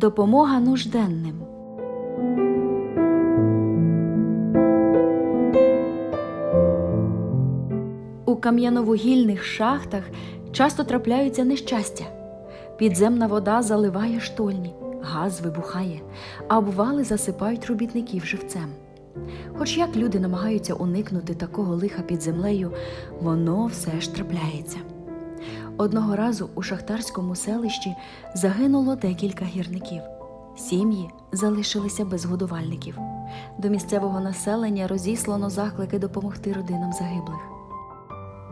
Допомога нужденним. У кам'яновугільних шахтах часто трапляються нещастя. Підземна вода заливає штольні, газ вибухає, а обвали засипають робітників живцем. Хоч як люди намагаються уникнути такого лиха під землею, воно все ж трапляється. Одного разу у шахтарському селищі загинуло декілька гірників. Сім'ї залишилися без годувальників. До місцевого населення розіслано заклики допомогти родинам загиблих.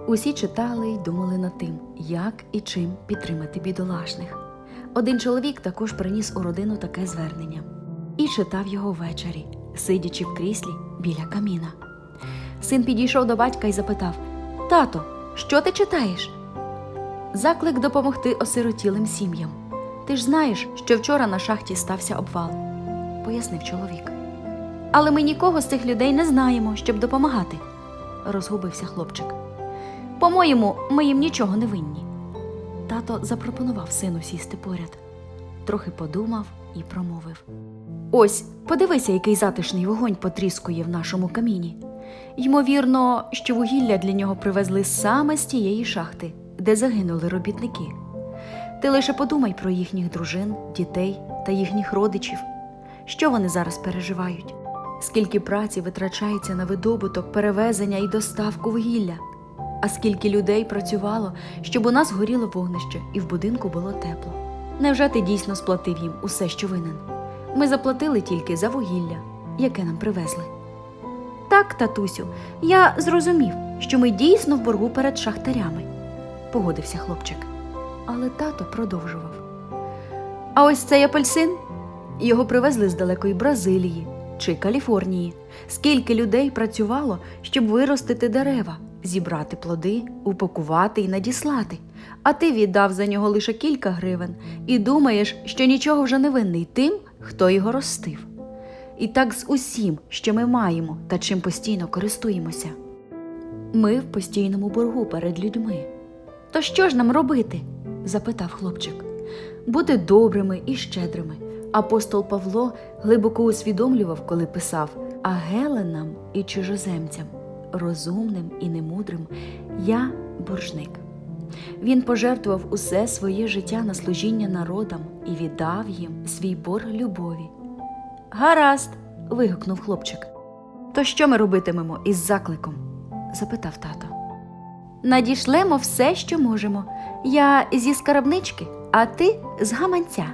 Усі читали й думали над тим, як і чим підтримати бідолашних. Один чоловік також приніс у родину таке звернення і читав його ввечері, сидячи в кріслі біля каміна. Син підійшов до батька і запитав: Тато, що ти читаєш? Заклик допомогти осиротілим сім'ям. Ти ж знаєш, що вчора на шахті стався обвал, пояснив чоловік. Але ми нікого з цих людей не знаємо, щоб допомагати, розгубився хлопчик. По-моєму, ми їм нічого не винні. Тато запропонував сину сісти поряд. Трохи подумав і промовив: Ось, подивися, який затишний вогонь потріскує в нашому каміні. Ймовірно, що вугілля для нього привезли саме з тієї шахти, де загинули робітники. Ти лише подумай про їхніх дружин, дітей та їхніх родичів. Що вони зараз переживають? Скільки праці витрачається на видобуток, перевезення і доставку вугілля? А скільки людей працювало, щоб у нас горіло вогнище і в будинку було тепло? Невже ти дійсно сплатив їм усе, що винен? Ми заплатили тільки за вугілля, яке нам привезли. Так, татусю, я зрозумів, що ми дійсно в боргу перед шахтарями, погодився хлопчик. Але тато продовжував. А ось цей апельсин його привезли з далекої Бразилії чи Каліфорнії. Скільки людей працювало, щоб виростити дерева, зібрати плоди, упакувати і надіслати. А ти віддав за нього лише кілька гривень і думаєш, що нічого вже не винний тим, хто його ростив. І так з усім, що ми маємо та чим постійно користуємося. Ми в постійному боргу перед людьми. То що ж нам робити? запитав хлопчик. Бути добрими і щедрими. Апостол Павло глибоко усвідомлював, коли писав А геленам і чужоземцям, розумним і немудрим, я боржник. Він пожертвував усе своє життя на служіння народам і віддав їм свій борг любові. Гаразд. вигукнув хлопчик. То що ми робитимемо із закликом? запитав тато. Надішлемо все, що можемо. Я зі скарбнички, а ти з гаманця.